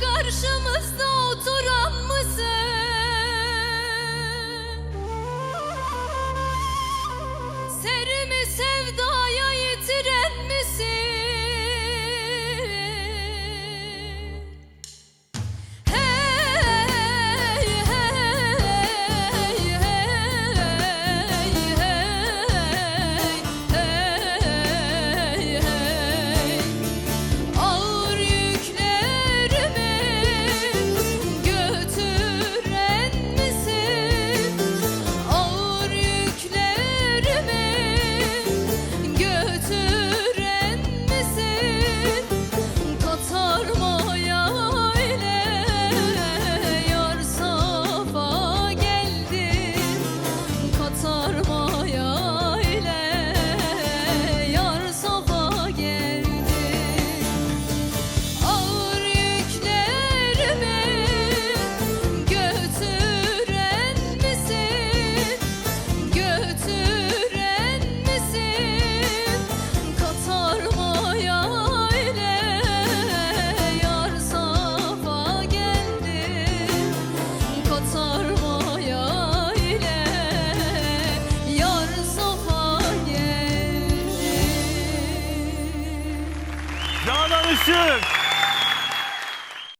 Karşımızda oturan mısın? Shook.